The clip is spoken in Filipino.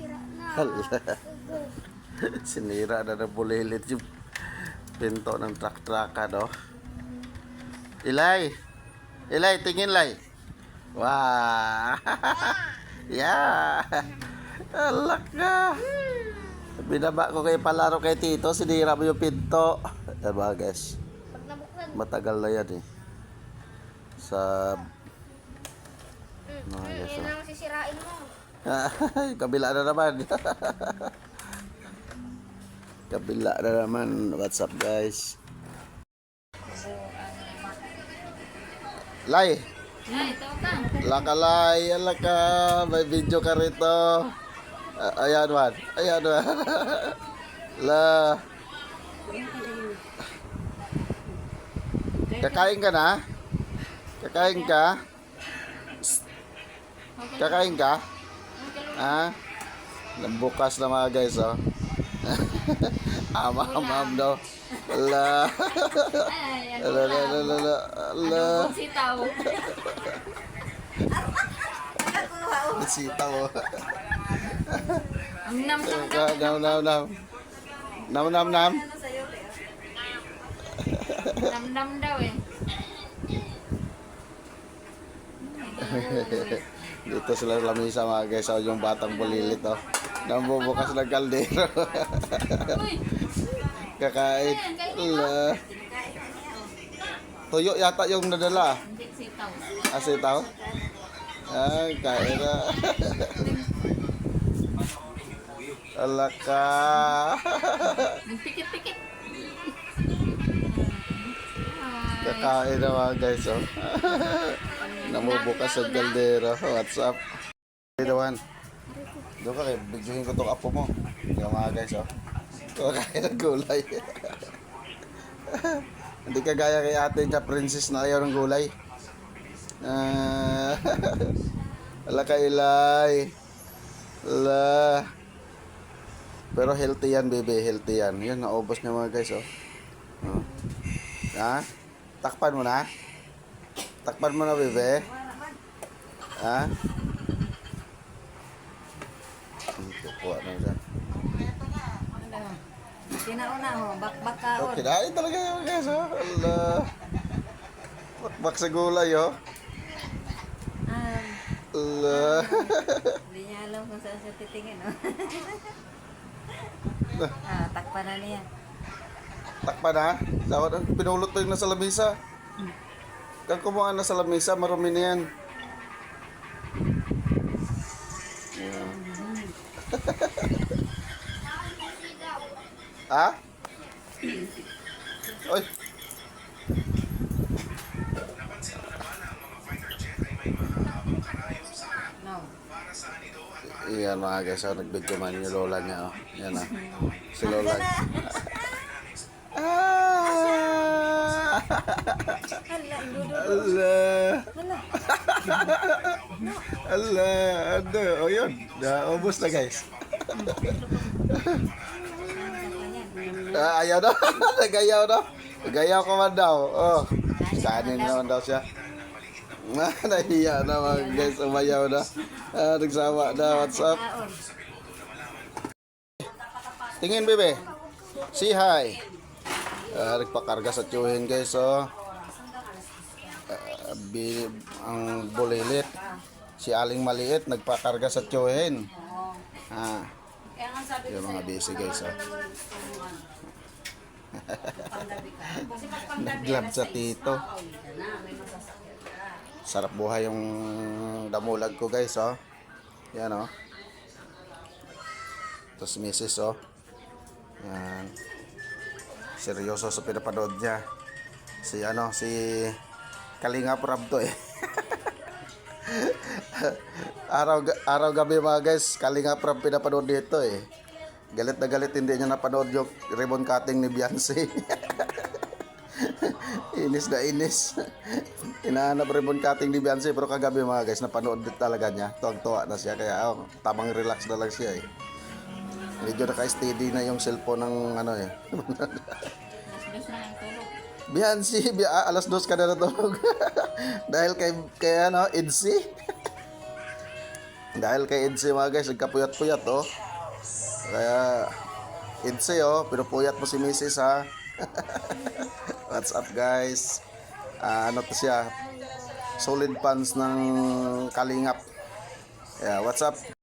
Sira na. Sinira na ng bulilit yung pinto ng truck-trucka, no? Ilay! Ilay, tingin, Lay! Wow! yeah! Alak ka! Binaba ko kay palaro kay Tito, sinira mo yung pinto. Diba, guys? Matagal na yan eh. Sa... Mm, Ah, mm, yes, oh. ang sisirain mo. Kabila na naman. Kabila na naman. What's up, guys? Lay! Ay, ito ka. Laka lay! Alaka! May video ka rito. Ah, ayan man. Ayan man. La. Kakain ka na? Kakain ka? Kakain ka? Ha? Bukas na mga guys, oh. ama, amam daw. Ala. Ay, ang Ala, ala, ala, ala, ala. Ang sitaw. Sitaw. Nam, nam, nam, nam. Nam, nam, nam. Nam nam daw eh. Dito sila sa lamisa mga guys, oh, yung batang bulilit, oh. Nambubukas ng kaldero. Kakain. Ala. Tuyo yata yung nadala. hindi sitaw. Ay, kain na. Alak ka. Nagpikit-pikit. Kakain na mga guys, oh. Namubukas ang kaldero. What's up? Hey, Dawan. Doon ka, bigyan ko itong apo mo. Yung mga guys, oh. Kakain ng gulay. Hindi ka gaya kay ate niya, princess na ayaw ng gulay. Ah, ala ka ilay. Ala. Pero healthy yan, baby. Healthy yan. Yan, naubos niya mga guys, oh. oh. Ha? Takpan mo na. Takpan mo na, bebe. Ha? Hmm, Kukuha na dyan. Sinauna ho, bakbak ka Oh, kinain talaga yung guys, oh. Ala. Bakbak sa gulay, oh. Ah, Ala. hindi niya alam kung saan siya titingin. Oh. ah, takpan na niya. Takpan na. Dapat ang pinulot to yung nasa lamisa. Kang kumuha na sa lamisa, marumi na yan. ha? Oy. Iyan mga guys, oh, nag-video man yung lola niya. Oh. Yan ah. Si lola. Ah! Hala. Allah. Allah. Ano? O yun. Naubos na guys. ah, ayaw na. Nagayaw na. Nagayaw ko man daw. Oh. Kanin naman daw siya. Ah, nahiya na mga guys. Umayaw na. Ah, nagsama na. What's up? Tingin, bebe. Say hi. Ah, nagpakarga sa tiyuhin, guys, oh. Ah, bi- ang bulilit. Si Aling Maliit, nagpakarga sa tiyuhin. Ah, yung mga busy, guys, oh. Naglab sa tito. Sarap buhay yung damulag ko, guys, oh. Yan, oh. Tapos misis, oh. Yan. Seryoso sa pinapanood niya. Si ano, si Kalinga Prab to eh. araw, araw gabi mga guys, Kalinga Prab pinapanood dito eh. Galit na galit hindi niya napanood yung ribbon cutting ni Beyonce. inis na inis. Inahanap ribbon cutting ni Beyonce pero kagabi mga guys, napanood talaga niya. Tuwag-tuwa na siya kaya oh, tamang relax na lang siya eh. Medyo naka-steady na yung cellphone ng ano eh. Dos na ang tulog. Beyonce, bi- ah, alas dos ka na natulog. Dahil kay, kay ano, Idsi. Dahil kay Edse mga guys, nagkapuyat-puyat oh. Kaya Edse oh, pinupuyat mo si Mrs. ha. What's up guys? Ah, ano to siya? Solid pants ng kalingap. Yeah, what's up?